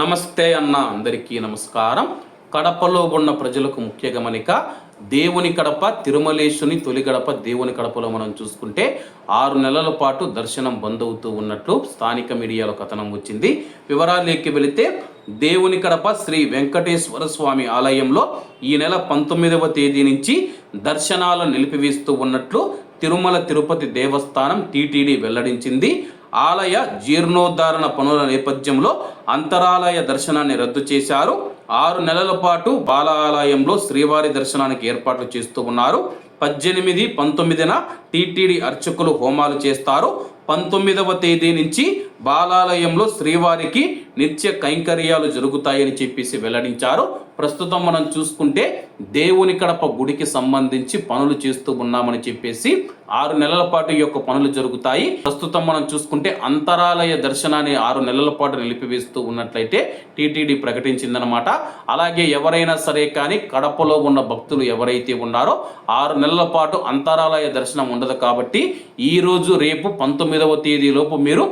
నమస్తే అన్న అందరికీ నమస్కారం. కడపలో ఉన్న ప్రజలకు ముఖ్య గమనిక దేవుని కడప తిరుమలేశుని తొలి గడప దేవుని కడపలో మనం చూసుకుంటే ఆరు నెలల పాటు దర్శనం బంద్ అవుతూ ఉన్నట్లు స్థానిక మీడియాలో కథనం వచ్చింది. వివరాల్లోకి వెళితే దేవుని కడప శ్రీ వెంకటేశ్వర స్వామి ఆలయంలో ఈ నెల పంతొమ్మిదవ తేదీ నుంచి దర్శనాలు నిలిపివేస్తూ ఉన్నట్లు తిరుమల తిరుపతి దేవస్థానం టీటీడీ వెల్లడించింది. ఆలయ జీర్ణోద్ధరణ పనుల నేపథ్యంలో అంతరాలయ దర్శనాన్ని రద్దు చేశారు. ఆరు నెలల పాటు బాలాలయంలో శ్రీవారి దర్శనానికి ఏర్పాట్లు చేస్తూ ఉన్నారు. పద్దెనిమిది పంతొమ్మిదిన టీటీడీ అర్చకులు హోమాలు చేస్తారు. పంతొమ్మిదవ తేదీ నుంచి బాలాలయంలో శ్రీవారికి నిత్య కైంకర్యాలు జరుగుతాయని చెప్పేసి వెల్లడించారు. ప్రస్తుతం మనం చూసుకుంటే దేవుని కడప గుడికి సంబంధించి పనులు చేస్తూ ఉన్నామని చెప్పేసి ఆరు నెలల పాటు ఈ యొక్క పనులు జరుగుతాయి. ప్రస్తుతం మనం చూసుకుంటే అంతరాలయ దర్శనాన్ని ఆరు నెలల పాటు నిలిపివేస్తూ ఉన్నట్లయితే టీటీడీ ప్రకటించిందనమాట అలాగే ఎవరైనా సరే కానీ కడపలో ఉన్న భక్తులు ఎవరైతే ఉన్నారో ఆరు నెలల పాటు అంతరాలయ దర్శనం ఉండదు కాబట్టి ఈ రోజు రేపు పంతొమ్మిదవ తేదీలోపు మీరు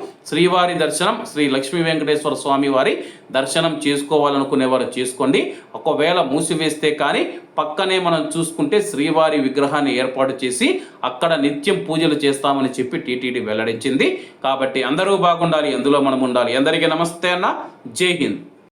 శ్రీవారి దర్శనం శ్రీ లక్ష్మీ వెంకటేశ్వర స్వామి వారి దర్శనం చేసుకోవాలనుకునేవారు చేసుకోండి. ఒకవేళ మూసివేస్తే కానీ పక్కనే మనం చూసుకుంటే శ్రీవారి విగ్రహాన్ని ఏర్పాటు చేసి అక్కడ నిత్యం పూజలు చేస్తామని చెప్పి టీటీడీ వెల్లడించింది. కాబట్టి అందరూ బాగుండాలి అందులో మనం ఉండాలి. అందరికీ నమస్తే అన్న. జై హింద్.